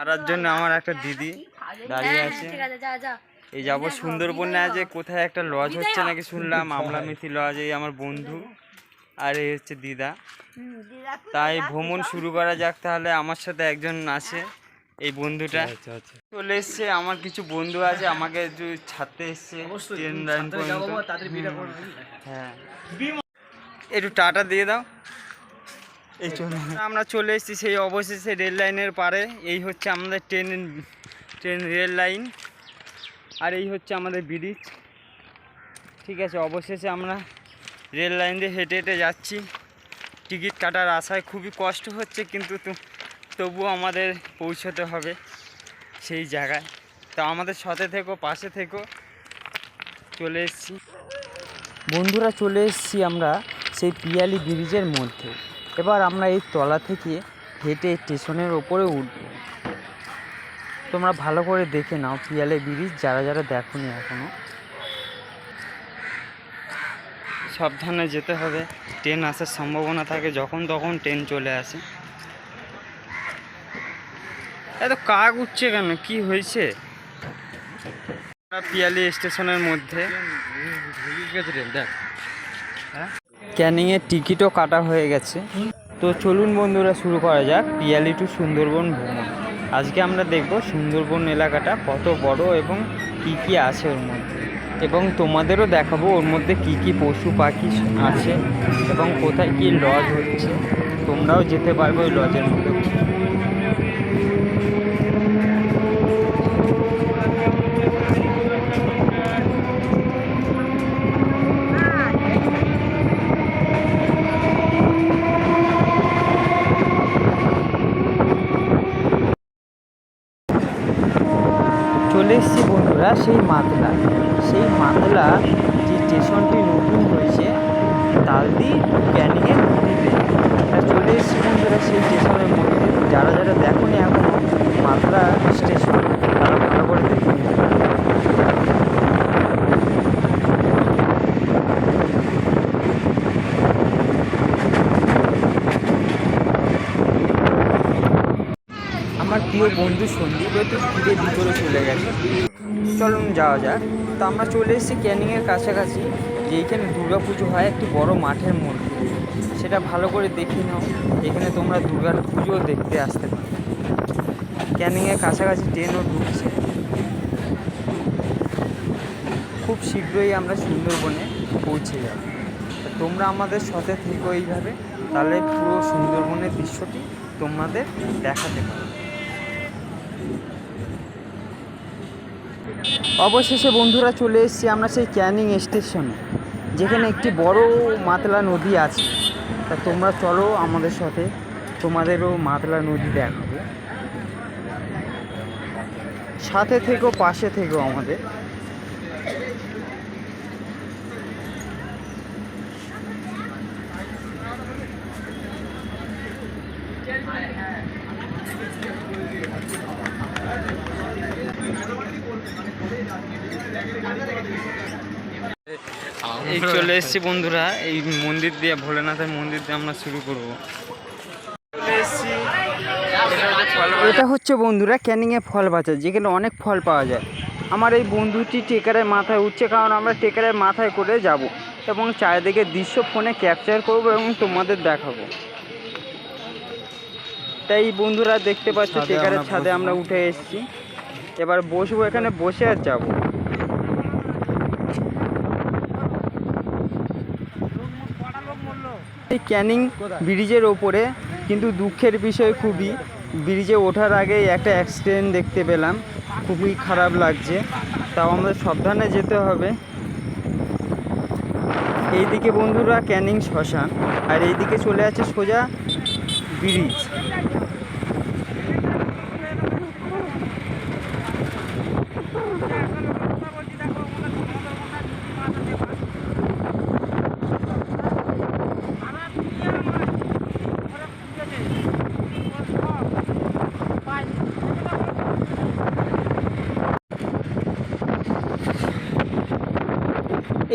হারার জন্য আমার একটা দিদি দাঁড়িয়ে আছে। ঠিক আছে যা যা। এই যাব সুন্দরবনে আছে কোথায় একটা লজ হচ্ছে নাকি শুনলাম আমলামিথি লজ এই আমার বন্ধু। আর এই হচ্ছে দিদা। তাই ভ্রমণ শুরু করা যাক তাহলে। আমার সাথে একজন আছে এই বন্ধুটা। চলে এসছে আমার কিছু বন্ধু আছে আমাকে একটু ছাড়তে এসছে ট্রেন লাইন পর্যন্ত। হ্যাঁ। একটু টাটা দিয়ে দাও। এই আমরা চলে এসেছি সেই অবশেষে রেল লাইনের পারে। এই হচ্ছে আমাদের ট্রেন ট্রেন, রেল লাইন। আর এই হচ্ছে আমাদের ব্রিজ। ঠিক আছে, অবশেষে আমরা রেল লাইন দিয়ে হেঁটে হেঁটে যাচ্ছি। টিকিট কাটার আশায় খুবই কষ্ট হচ্ছে, কিন্তু তবুও আমাদের পৌঁছতে হবে সেই জায়গায়। তো আমাদের সাথে থেকো, পাশে থেকো। চলে এসেছি। বন্ধুরা, চলে এসেছি আমরা সেই পিয়ালি ব্রিজের মধ্যে। এবার আমরা এই তলা থেকে হেঁটে স্টেশনের ওপরে উঠব তোমরা ভালো করে দেখে নাও পিয়ালি ব্রিজ যারা যারা দেখো দেখোনি এখনও সাবধানে যেতে হবে ট্রেন আসার সম্ভাবনা থাকে যখন তখন ট্রেন চলে আসে এত কাক উঠছে কেন কি হয়েছে পিয়ালি স্টেশনের মধ্যে ক্যানিংয়ের টিকিটও কাটা হয়ে গেছে। তো চলুন বন্ধুরা, শুরু করা যাক পিয়ালি টু সুন্দরবন ভ্রমণ। আজকে আমরা দেখব সুন্দরবন এলাকাটা কত বড় এবং কি কি আছে ওর মধ্যে। এবং তোমাদেরও দেখাবো ওর মধ্যে কি কি পশু পাখি আছে এবং কোথায় কি লজ হচ্ছে। তোমরাও যেতে পারবে ওই লজের মধ্যে চলে এসেছি বন্ধুরা সেই মাতলা সেই মাতলা যে স্টেশনটি নতুন হয়েছে তালদি ক্যানিংয়ের নদীতে চলে এসেছি বন্ধুরা সেই স্টেশনের মধ্যে। যারা যারা দেখোনি এখনও মাতলা স্টেশন তারা ভালো করে দেখে নিতে পারে। আমার প্রিয় বন্ধু সন্দীপ একটু ফিরে ভিতরে চলে গেছে। চলুন যাওয়া যাক। তো আমরা চলে এসেছি ক্যানিংয়ের কাছাকাছি যে এখানে দুর্গা পুজো হয় একটি বড় মাঠের মধ্যে। সেটা ভালো করে দেখে নাও, এখানে তোমরা দুর্গার পুজো দেখতে আসতে পারো। ক্যানিংয়ের কাছাকাছি ট্রেনও ঢুকছে। খুব শীঘ্রই আমরা সুন্দরবনে পৌঁছে যাব। তোমরা আমাদের সাথে থেকো এইভাবে, তাহলে পুরো সুন্দরবনের দৃশ্যটি তোমাদের দেখাতে পারো। অবশেষে বন্ধুরা চলে এসেছি আমরা সেই ক্যানিং স্টেশনে, যেখানে একটি বড় মাতলা নদী আছে। তা তোমরা চলো আমাদের সাথে, তোমাদেরও মাতলা নদী দেখাবো। সাথে থেকেও পাশে থেকেও আমাদের। এই চলে এসেছি বন্ধুরা, এই মন্দির দিয়ে, ভোলেনাথের মন্দির দিয়ে আমরা শুরু করব। এটা হচ্ছে বন্ধুরা ক্যানিংয়ে ফল বাজার, যেখানে অনেক ফল পাওয়া যায়। আমার এই বন্ধুটি টেকারের মাথায় উঠছে, কারণ আমরা টেকারের মাথায় করে যাব এবং চারিদিকে দৃশ্য ফোনে ক্যাপচার করব এবং তোমাদের দেখাবো। তাই বন্ধুরা দেখতে পাচ্ছ টেকারের ছাদে আমরা উঠে এসেছি। এবার বসবো এখানে বসে আর যাব। এই ক্যানিং ব্রিজের ওপরে কিন্তু দুঃখের বিষয় খুবই ব্রিজে ওঠার আগেই একটা অ্যাক্সিডেন্ট দেখতে পেলাম। খুবই খারাপ লাগছে। তাও আমাদের সাবধানে যেতে হবে। এইদিকে বন্ধুরা ক্যানিং শ্মশান আর এইদিকে চলে আছে সোজা ব্রিজ।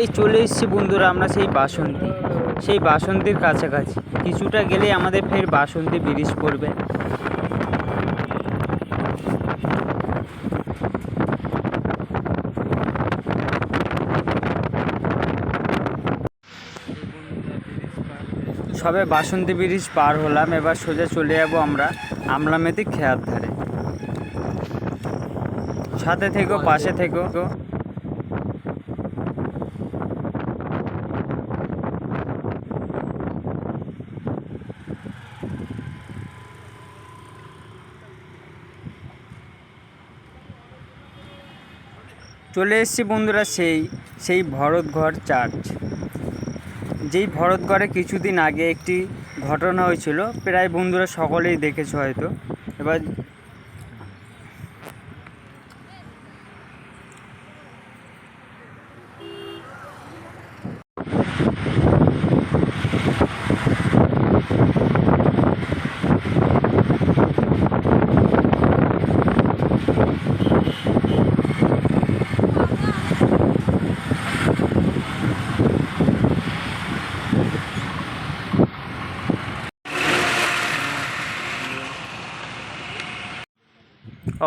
এই চলে এসেছি বন্ধুরা আমরা সেই বাসন্তী। সেই বাসন্তীর কাছাকাছি। কিছুটা গেলে আমাদের ফের বাসন্তী ব্রিজ পড়বে। সবে বাসন্তী ব্রিজ পার হলাম, এবার সোজা চলে যাব আমরা আমলামেতি খেয়ার ধারে। সাথে থেকো, পাশে থেকো। চলে এসেছি বন্ধুরা সেই সেই ভরতঘর চার্চ যেই ভরতগড়ে কিছুদিন আগে একটি ঘটনা হয়েছিল, প্রায় বন্ধুরা সকলেই দেখেছ হয়তো। এবার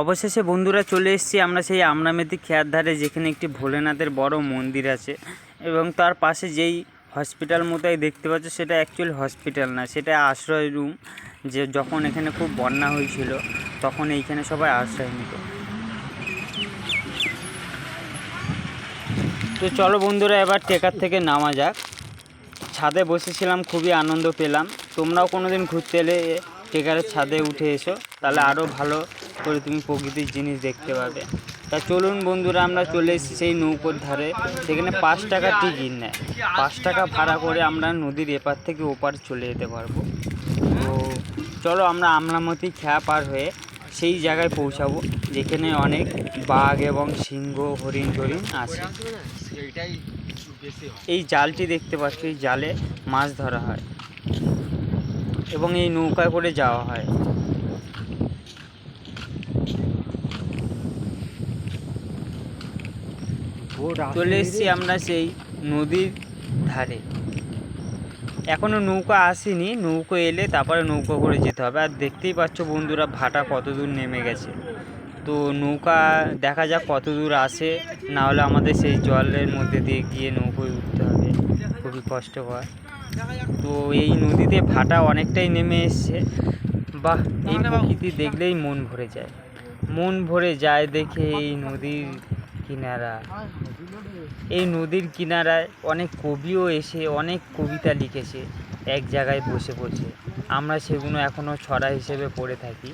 অবশেষে বন্ধুরা চলে এসেছি আমরা সেই আমরামেতি খেয়ার ধারে, যেখানে একটি ভোলেনাথের বড় মন্দির আছে। এবং তার পাশে যেই হসপিটাল মতোই দেখতে পাচ্ছ, সেটা অ্যাকচুয়ালি হসপিটাল না, সেটা আশ্রয় রুম যে যখন এখানে খুব বন্যা হয়েছিল, তখন এইখানে সবাই আশ্রয় নিত। তো চলো বন্ধুরা, এবার টেকার থেকে নামা যাক। ছাদে বসেছিলাম, খুবই আনন্দ পেলাম। তোমরাও কোনো দিন ঘুরতে এলে টেকারের ছাদে উঠে এসো, তাহলে আরও ভালো করে তুমি প্রকৃতির জিনিস দেখতে পাবে। তা চলুন বন্ধুরা, আমরা চলে এসেছি সেই নৌকোর ধারে। সেখানে পাঁচ টাকা টিকিট নেয়। পাঁচ টাকা ভাড়া করে আমরা নদীর এপার থেকে ওপার চলে যেতে পারব। তো চলো আমরা আমলামতি খেয়া পার হয়ে সেই জায়গায় পৌঁছাবো, যেখানে অনেক বাঘ এবং সিংহ, হরিণ টরিণ আছে। এই জালটি দেখতে পাচ্ছ জালে মাছ ধরা হয় এবং এই নৌকায় করে যাওয়া হয়। চলে এসেছি আমরা সেই নদীর ধারে। এখনও নৌকা আসেনি নৌকো এলে তারপরে নৌকো করে যেতে হবে। আর দেখতেই পাচ্ছ বন্ধুরা ভাটা কত দূর নেমে গেছে। তো নৌকা দেখা যাক কত দূর আসে। না হলে আমাদের সেই জলের মধ্যে দিয়ে গিয়ে নৌকোয় উঠতে হবে। খুবই কষ্টকর। তো এই নদীতে ভাটা অনেকটাই নেমে এসছে। বাহ এই প্রকৃতি দেখলেই মন ভরে যায়। মন ভরে যায় দেখে এই নদীর কিনারা। এই নদীর কিনারায় অনেক কবিও এসে, অনেক কবিতা লিখেছে, এক জায়গায় বসে বসে। আমরা সেগুলো এখনও ছড়া হিসেবে পড়ে থাকি।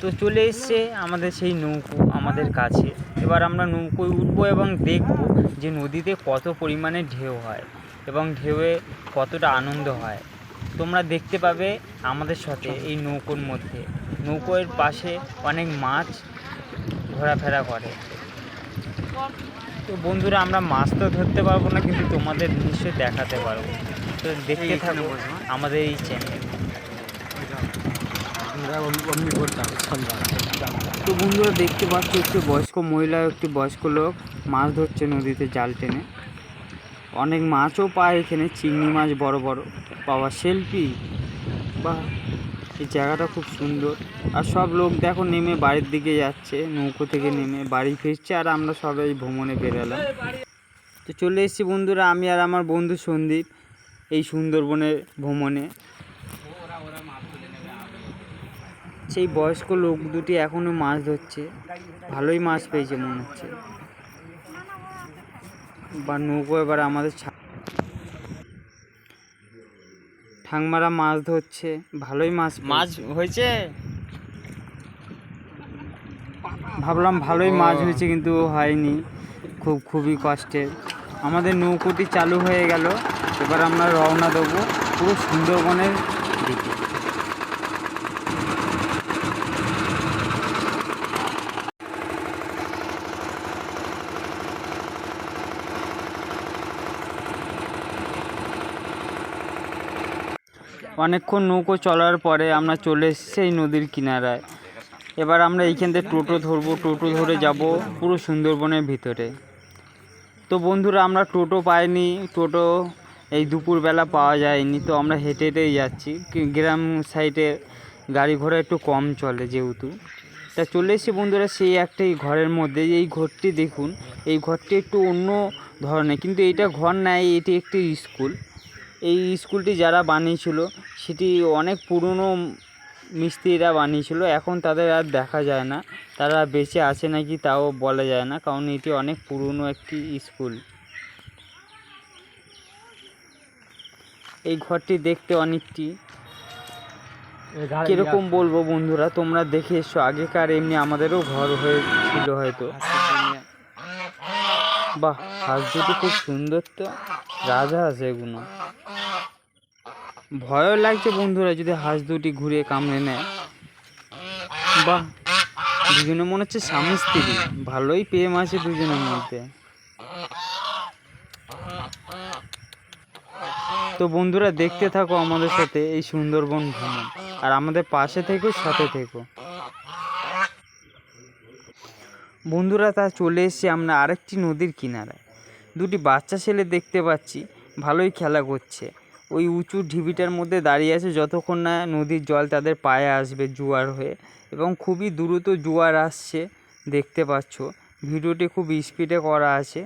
তো চলে এসছে আমাদের সেই নৌকো আমাদের কাছে। এবার আমরা নৌকোয় উঠবো এবং দেখব যে নদীতে কত পরিমাণে ঢেউ হয় এবং ঢেউয়ে কতটা আনন্দ হয়। তোমরা দেখতে পাবে আমাদের সাথে এই নৌকোর মধ্যে। নৌকোর পাশে অনেক মাছ ঘোরাফেরা করে। তো বন্ধুরা আমরা মাছ তো ধরতে পারব না কিন্তু তোমাদের নিশ্চয়ই দেখাতে পারব। তো দেখতে থাকো আমাদের এই চ্যানেল তো বন্ধুরা দেখতে পাচ্ছ একটি বয়স্ক মহিলা একটি বয়স্ক লোক মাছ ধরছে নদীতে জাল টেনে। অনেক মাছও পায় এখানে চিংড়ি মাছ বড় বড়। পাওয়া সেলফি বা এই জায়গাটা খুব সুন্দর। আর সব লোক দেখো নেমে বাড়ির দিকে যাচ্ছে, নৌকো থেকে নেমে বাড়ি ফিরছে আর আমরা সবাই ভ্রমণে বেরোলাম। তো চলে এসেছি বন্ধুরা, আমি আর আমার বন্ধু সন্দীপ এই সুন্দরবনের ভ্রমণে। সেই বয়স্ক লোক দুটি এখনও মাছ ধরছে, ভালোই মাছ পেয়েছে মনে হচ্ছে। বা নৌকো এবার আমাদের ঠাংমারা মাছ ধরছে ভালোই মাছ মাছ হয়েছে? ভাবলাম ভালোই মাছ হয়েছে কিন্তু হয়নি। খুব খুবই কষ্টের। আমাদের নৌকোটি চালু হয়ে গেল এবার আমরা রওনা দেবো পুরো সুন্দরবনের দিকে। অনেকক্ষণ নৌকো চলার পরে আমরা চলে এসেছি নদীর কিনারায়। এবার আমরা এইখান থেকে টোটো ধরবো, টোটো ধরে যাব পুরো সুন্দরবনের ভিতরে। তো বন্ধুরা, আমরা টোটো পাইনি, টোটো এই দুপুরবেলা পাওয়া যায়নি, তো আমরা হেঁটে হেঁটেই যাচ্ছি। গ্রাম সাইডে গাড়ি ঘোড়া একটু কম চলে যেহেতু। তা চলে এসেছি বন্ধুরা, সেই একটাই ঘরের মধ্যে। এই ঘরটি দেখুন, এই ঘরটি একটু অন্য ধরনের, কিন্তু এইটা ঘর নাই, এটি একটি স্কুল। এই স্কুলটি যারা বানিয়েছিল সেটি অনেক পুরনো মিস্ত্রিরা বানিয়েছিল এখন তাদের আর দেখা যায় না। তারা বেঁচে আছে নাকি তাও বলা যায় না কারণ এটি অনেক পুরনো একটি স্কুল। এই ঘরটি দেখতে অনেকটি কীরকম বলব বন্ধুরা তোমরা দেখে এসো আগেকার এমনি আমাদেরও ঘর হয়েছিল হয়তো। বাহ হাঁস দুটো খুব সুন্দর তো রাজা আছে এগুলো ভয়ও লাগছে বন্ধুরা যদি হাঁস দুটি ঘুরে কামড়ে নেয়। বাহ দুজনে মনে হচ্ছে স্বামী স্ত্রী। ভালোই প্রেম আছে দুজনের মধ্যে। তো বন্ধুরা, দেখতে থাকো আমাদের সাথে এই সুন্দরবন ভ্রমণ। আর আমাদের পাশে থেকো, সাথে থেকো। বন্ধুরা, তা চলে এসেছি আমরা আরেকটি নদীর কিনারায়। দুটি বাচ্চা ছেলে দেখতে পাচ্ছি, ভালোই খেলা করছে। ওই উঁচু ঢিবিটার মধ্যে দাঁড়িয়ে আছে যতক্ষণ না নদীর জল তাদের পায়ে আসবে জোয়ার হয়ে এবং খুবই দ্রুত জোয়ার আসছে, দেখতে পাচ্ছ। ভিডিওটি খুব স্পিডে করা আছে।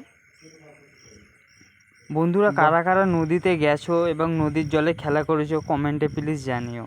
বন্ধুরা, কারা কারা নদীতে গেছো এবং নদীর জলে খেলা করেছ, কমেন্টে প্লিজ জানিও।